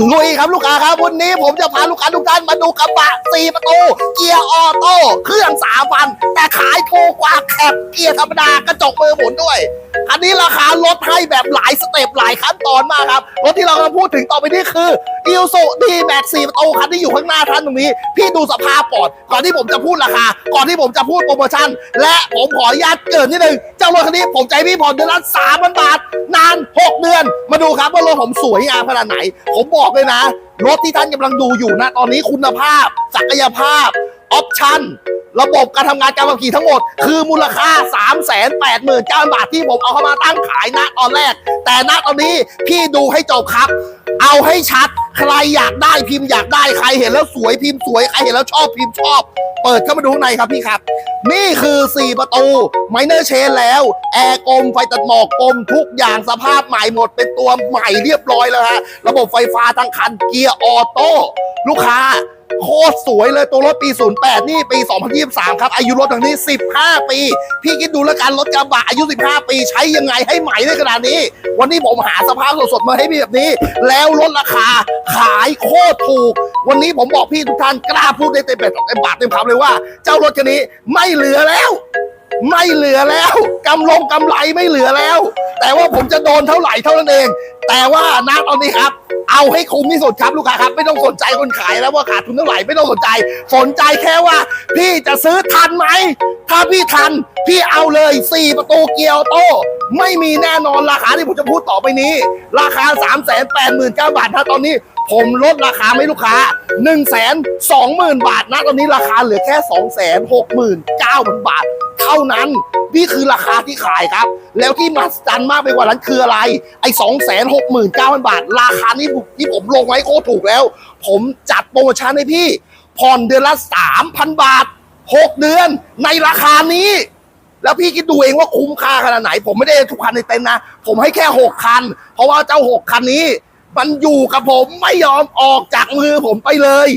ลุยครับลูกค้าครับวันนี้ผมจะพาลูกค้าทุกท่านมาดูกระบะสี่ประตู เกียร์ออโต้เครื่องสามพัน แต่ขายถูกกว่าแคปเกียร์ธรรมดากระจกมือหมุนด้วยคันนี้ราคาลดให้แบบหลายสเต็ปหลายขั้นตอนมากครับรถที่เรากำลังพูดถึงต่อไปนี้คืออิลสุดีแม็กสี่ประตูคันที่อยู่ข้างหน้าท่านตรงนี้ พี่ดูสภาพก่อนก่อนที่ผมจะพูดราคา ก่อนที่ผมจะพูดโปรโมชั่น และผมขออนุญาตเกินนิดนึงเจ้ารถคันนี้ผมใจพี่ผ่อนเดือนละสามพันบาท นาน 6 เดือน มาดูครับว่ารถผมสวยงามขนาดไหน ผมบอกเลยนะ รถที่ท่านกำลังดูอยู่นะ ตอนนี้คุณภาพ ศักยภาพ ออปชั่น ระบบการทำงานการขับขี่ทั้งหมด คือมูลค่า 3 8 9 0 0 0 บาทที่ผมเอาเข้ามาตั้งขายณตอนแรก แต่ณตอนนี้พี่ดูให้จบครับ เอาให้ชัด ใครอยากได้พิมพ์อยากได้ ใครเห็นแล้วสวยพิมพ์สวย ใครเห็นแล้วชอบพิมพ์ชอบ เปิดเข้ามาดูข้างในครับพี่ครับ นี่คือ 4 ประตูไมเนอร์เชนแล้ว แอร์กลมไฟตัดหมอกกลมทุกอย่างสภาพใหม่หมดเป็นตัวใหม่เรียบร้อยแล้วฮะ ระบบไฟฟ้าทั้งคันเกียร์ออโต้ลูกค้าโคตรสวยเลยตัวรถปี 08 นี่ปี 2023 ครับ อายุรถทางนี้ 15 ปี พี่คิดดูแล้วกันรถกระบะอายุ 15 ปี ใช้ยังไงให้ใหม่ได้ขนาดนี้ วันนี้ผมหาสภาพสดๆ มาให้พี่แบบนี้ แล้วลดราคาขายโคตรถูก วันนี้ผมบอกพี่ทุกท่านกล้าพูดได้เต็มปากเต็มปากเต็มคำเลยว่า เจ้ารถคันนี้ไม่เหลือแล้ว ไม่เหลือแล้วกำลงกำไรไม่เหลือแล้ว แต่ว่าผมจะโดนเท่าไหร่เท่านั้นเอง แต่ว่าณตอนนี้ครับ เอาให้คุ้มที่สุดครับลูกค้าครับไม่ต้องสนใจคนขายแล้วว่าขาดทุนเท่าไหร่ไม่ต้องสนใจ สนใจแค่ว่า พี่จะซื้อทันไหมถ้าพี่ทัน พี่เอาเลย4ประตูเกียร์โตไม่มีแน่นอนราคาที่ผมจะพูดต่อไปนี้ ราคา 3 8 9 0 0 0บาทถ้าตอนนี้ ผมลดราคาให้ลูกค้า 1 2 0 0 0 0 บาทนะตอนนี้ราคาเหลือแค่ 2 6 9 0 0 0 บาท เท่านั้น นี่คือราคาที่ขายครับ แล้วที่มหัศจรรย์มากไปกว่านั้นคืออะไร ไอ้สองแสนหกหมื่นเก้าพันบาท ราคานี้ที่ผมลงไว้โคตรถูกแล้ว ผมจัดโปรโมชั่นให้พี่ ผ่อนเดือนละสามพันบาทหกเดือน ในราคานี้ แล้วพี่คิดดูเองว่าคุ้มค่าขนาดไหน ผมไม่ได้ทุกคันในเต็นท์นะ ผมให้แค่หกคัน เพราะว่าเจ้าหกคันนี้ มันอยู่กับผมไม่ยอมออกจากมือผมไปเลย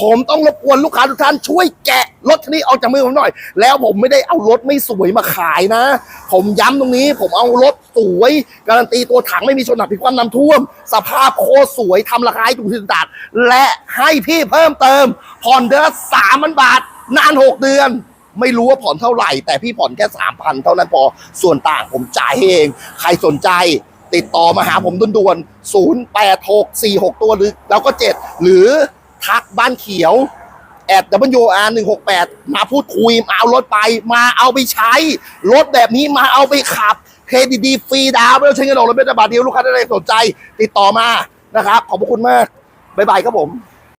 ผมต้องรบกวนลูกค้าทุกท่านช่วยแกะรถคันนี้ออกจากมือผมหน่อย แล้วผมไม่ได้เอารถไม่สวยมาขายนะ ผมย้ำตรงนี้ ผมเอารถสวย การันตีตัวถังไม่มีชนหนักพิความน้ำท่วม สภาพโคตรสวยทำราคาให้ถูกที่สุดและให้พี่เพิ่มเติมผ่อนเดือนสามพันบาท นานหกเดือนไม่รู้ว่าผ่อนเท่าไหร่ แต่พี่ผ่อนแค่สามพันเท่านั้นพอ ส่วนต่างผมจ่ายเอง ใครสนใจ ติดต่อมาหาผมด่วนๆ0 8 6 4 6 ตัวหรือแล้วก็ 7 หรือทักบ้านเขียวแอด WR 1 6 8มาพูดคุยมาเอารถไป มาเอาไปใช้ รถแบบนี้มาเอาไปขับ เครดิตดีฟรีดาวไม่ต้องใช้เงินออกรถเป็นบาทเดียวลูกค้าได้สนใจ ติดต่อมานะครับ ขอบพระคุณมาก บ๊ายบายครับผม